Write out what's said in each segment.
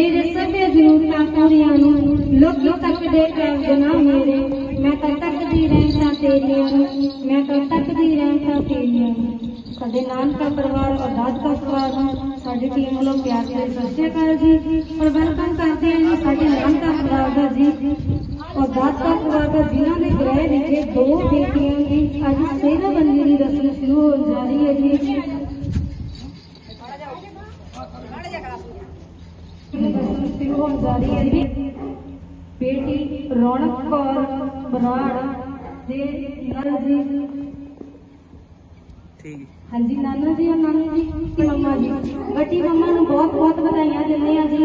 ਮੇਰੇ ਸਭੇ ਜ਼ਰੂਰਤਾਂ ਪੂਰੀਆਂ ਨੂੰ, ਲੋਕੀ ਤੱਕਦੇ ਟੈਗ ਨਾ ਮੇਰੇ। ਮੈਂ ਤਾਂ ਤੱਕਦੀ ਰਹਿਣਾ ਤੇਰੀਆਂ ਨੂੰ, ਮੈਂ ਤਾਂ ਤੱਕਦੀ ਰਹਿਣਾ ਤੇਰੀਆਂ ਨੂੰ। ਸਾਡੇ ਨਾਨਕਾ ਪਰਿਵਾਰ ਔਰ ਦਾਦਕਾ ਪਰਿਵਾਰ ਨੂੰ, ਸਾਡੀ ਟੀਮ ਵੱਲੋਂ ਪਿਆਰ ਭਰੀ ਸਤਿ ਸ਼੍ਰੀ ਅਕਾਲ ਜੀ। ਔਰ ਵੈਲਕਮ ਕਰਦੇ ਹਾਂ ਸਾਡੇ ਨਾਨਕਾ ਪਰਿਵਾਰ ਦਾ ਜੀ ਔਰ ਦਾਦਕਾ ਪਰਿਵਾਰ ਦਾ ਜਿਨ੍ਹਾਂ ਦੇ ਗ੍ਰਹਿ ਵਿਖੇ ਦੋ ਬੇਟੀਆਂ ਦੀ ਅੱਜ ਸੇਵਾ ਬੰਦੀ ਦੀ ਰਸਮ ਸ਼ੁਰੂ ਹੋ ਜਾ ਰਹੀ ਹੈ ਜੀ। ਸ਼ੁਰੂ ਹੋਣ ਜਾ ਰਹੀ ਹੈ ਜੀ। ਬੇਟੀ ਰੌਣਕ ਕੌਰ ਬਰਾੜ ਦੇ ਨਾਲ ਜੀ। ਠੀਕ ਹਾਂਜੀ ਨਾਨਾ ਜੀ ਔਰ ਨਾਨੀ ਜੀ ਤੇ ਮੰਮਾ ਜੀ? ਵੱਡੀ ਮੰਮਾ ਨੂੰ ਬਹੁਤ ਬਹੁਤ ਵਧਾਈਆਂ ਦਿੰਦੇ ਆ ਜੀ।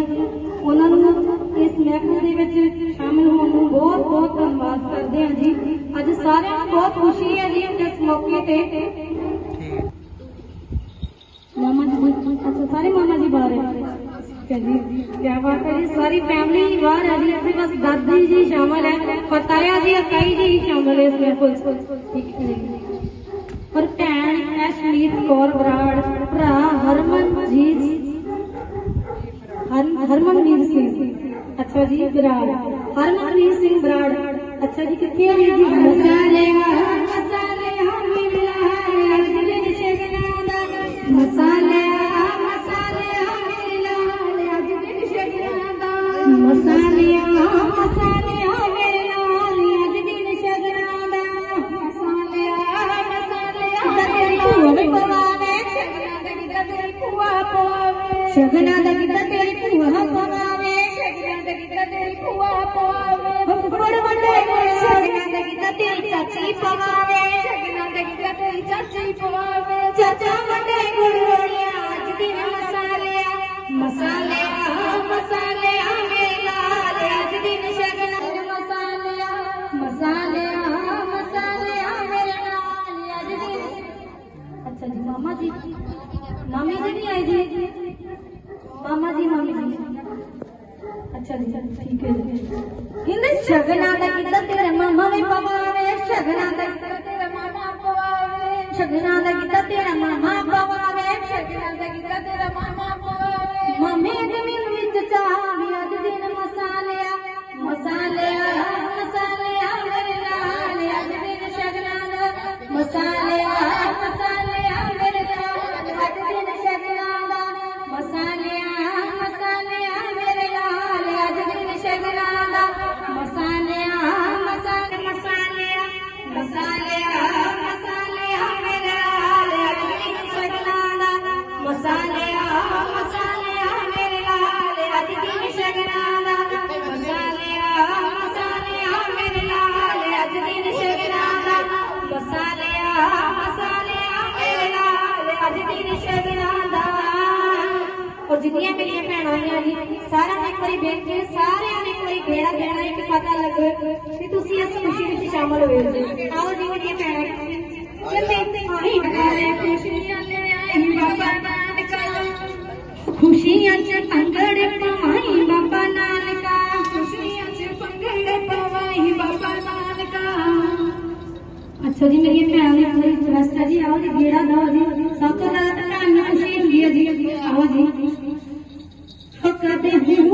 ਉਹਨਾਂ ਨੂੰ ਇਸ ਮਹਿਫਲ ਦੇ ਵਿੱਚ ਸ਼ਾਮਿਲ ਹੋਣ ਨੂੰ ਬਹੁਤ ਬਹੁਤ ਧੰਨਵਾਦ ਕਰਦੇ ਆ ਜੀ। ਅੱਜ ਸਾਰਿਆਂ ਨੂੰ ਬਹੁਤ ਖੁਸ਼ੀ ਹੈ ਜੀ ਇਸ ਮੌਕੇ ਤੇ। ਠੀਕ ਮਾਮਾ ਜੀ ਅੱਛਾ ਸਾਰੇ ਮਾਮਾ ਜੀ ਬਾਹਰ चलिए सारी फैमिली बाहर आ रही है बस दादी जी शामिल है, पताया जी अकाई जी शामिल है इसमें फुल ठीक और भैन अशमीत कौर बराड़, भरा हरमनजीत हर हरमनवीर सिंह। अच्छा जी, बराड़। हरमनवीर सिंह बराड़। अच्छा जी, कितने आ जी? मसाले मसाले हम मिला है। मसाले जगन्नाथ गीता तेरी कुआ पवावे जगन्नाथ गीता तेरी कुआ पवावे बड़ बड़े जगन्नाथ गीता तेरी चाची पवावे जगन्नाथ गीता तेरी चाची पवावे चाचा बड़े गुड़िया आज दिन मसाले मसाले मसाले मेला आज दिन शगन मसाले मसाले मसाले मेला आज दिन। अच्छा जी मामा जी। मामी जी नहीं आई जी? मामा जी, मामी जी। अच्छा ठीक है तेरे मामा वे पवावे शगना तेरे मामा पवावे शगना तेरे मामा पवावे शगना तेरे मामा ਸਾਰਿਆਂ ਨੇ ਇੱਕ ਵਾਰੀ ਗੇੜਾ ਦੇਣਾ ਹੈ ਕਿ ਪਤਾ ਲੱਗੇ ਕਿ ਤੁਸੀਂ ਇਸ ਖੁਸ਼ੀ ਵਿੱਚ ਸ਼ਾਮਲ ਹੋਏ ਜੀ ਆਓ ਜੀ ਮੇਰੀਆਂ ਭੈਣਾਂ ਜੰਮੇ ਆਈ ਬਗਾਰੇ ਖੁਸ਼ੀਆਂ ਲੈ ਆਈ ਬਾਬਾ ਨਾਨਕਾ ਖੁਸ਼ੀਆਂ ਚ ਅੰਗੜ ਪਵਾਈ ਬਾਬਾ ਨਾਨਕਾ ਖੁਸ਼ੀਆਂ ਚ ਪੰਗੜ ਪਵਾਈ ਬਾਬਾ ਨਾਨਕਾ ਅੱਛਾ ਜੀ ਮੇਰੀ ਭੈਣ ਨੇ ਪੂਰੀ ਰਿਕਵੈਸਟ ਹੈ ਜੀ ਆਓ ਜੀ ਗੇੜਾ ਦਿਓ ਜੀ ਸਭ ਤੋਂ ਜ਼ਿਆਦਾ ਤਾਂ ਭੈਣ ਨੂੰ ਖੁਸ਼ੀ ਹੁੰਦੀ ਹੈ ਜੀ ਆਓ ਜੀ ਉਹ ਕਦੇ ਹੂੰ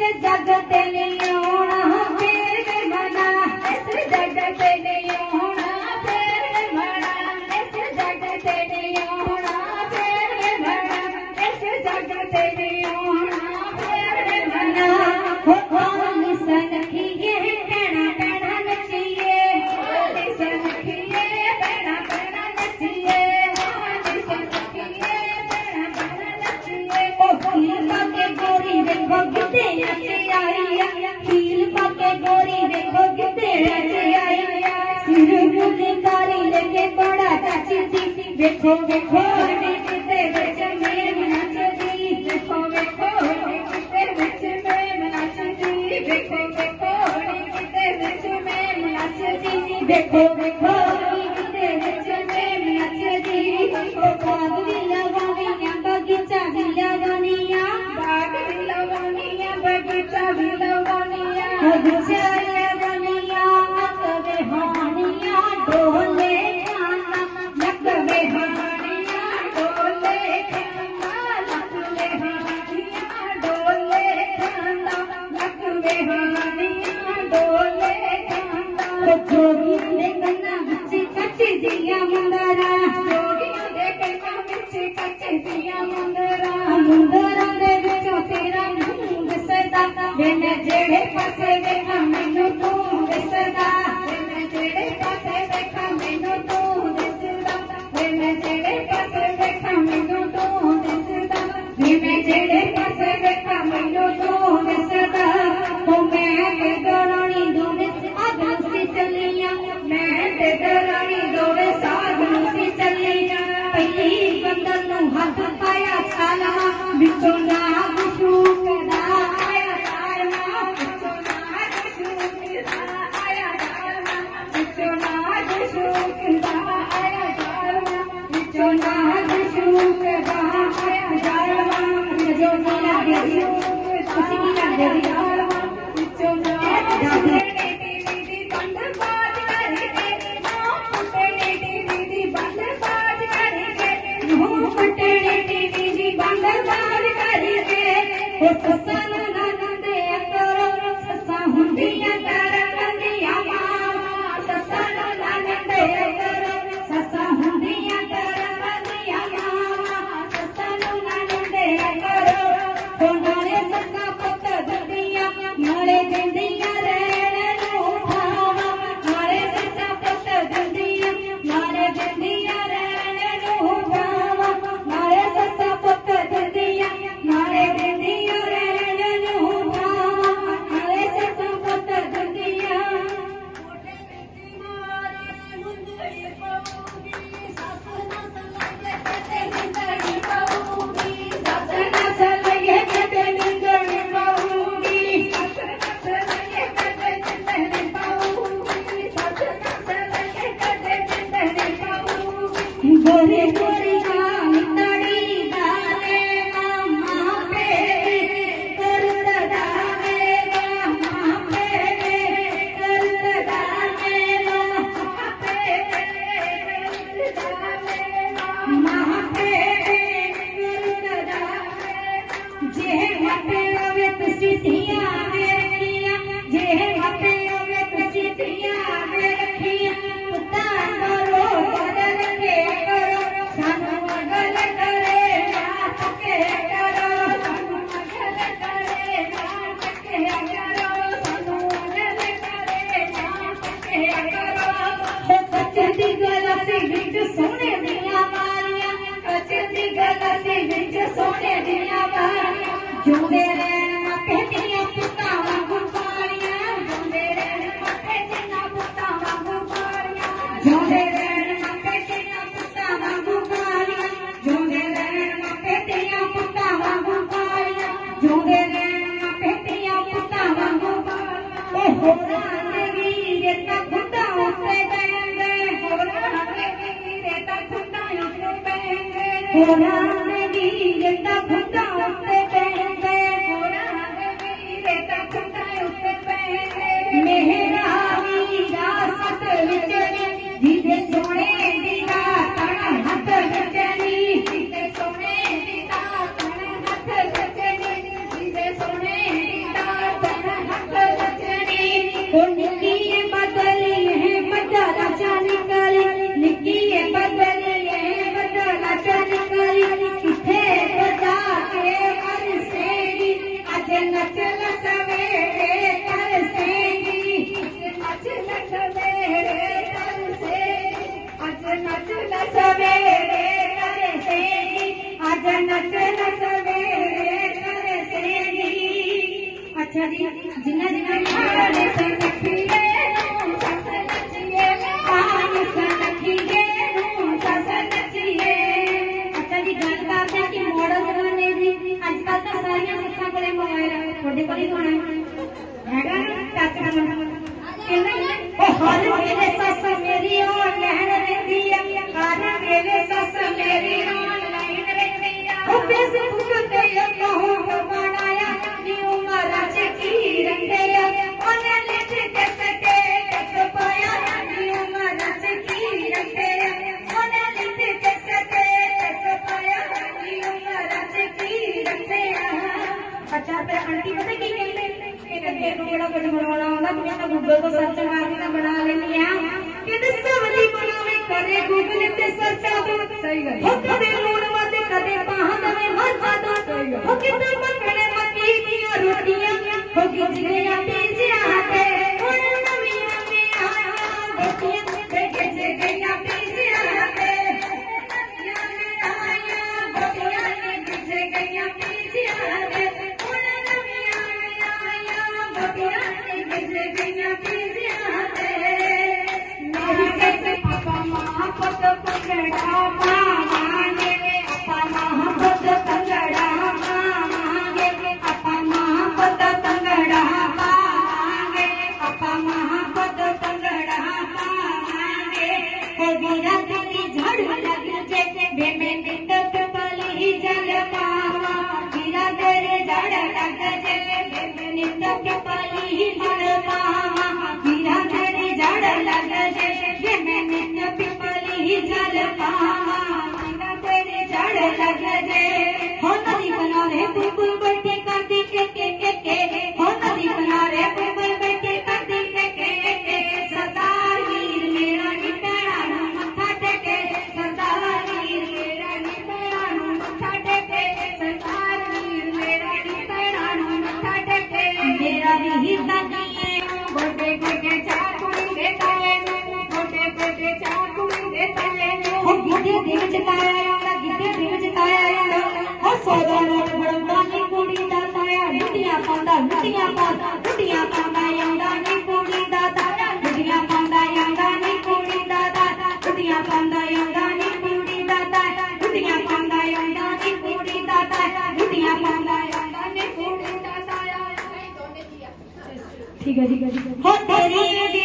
जगत दिल लूणा get drunk and party. ਕਰਦੇ ਸੀ ਤੁਸੀਂ ਕੀ ਕਰਦੇ ਸੀ ढिया पर झूमे रैन मथे दिया पुता वांगू पाड़िया झूमे रैन मथे दिया पुता वांगू पाड़िया झूमे रैन मथे दिया पुता वांगू पाड़िया झूमे रैन मथे दिया पुता वांगू पाड़िया झूमे रैन मथे दिया पुता वांगू पाड़िया ओ होरा देवी ये तक खुदा उसे गए होरा देवी ये तक खुदा उसे गए होरा सखरी जिनन खाड़ सखी रे ससन जिए पान सखी रे ससन जिए अतरी गल बात है कि मॉडल रहने दी आजकल तो सारियाँ ससा करे मोबाइल थोड़े पर ही होना हैगा काका कहना ओ हर मेरे सस मेरी ओ लहन रे दिया हर मेरे सस मेरी ओ लहन रे दिया ओ बेस फूट गई कहूँ Okay. रखने झड़ लगी जे बेमे मिटत पली जलमावा जीरा तेरे झड़ लग जे बेमे मिटत पली जलमावा जीरा तेरे झड़ लग जे। बेमे मिटत पली जलमावा जीरा तेरे झड़ लग जे हो नदी बना रे तू बुलबुल हो तेरी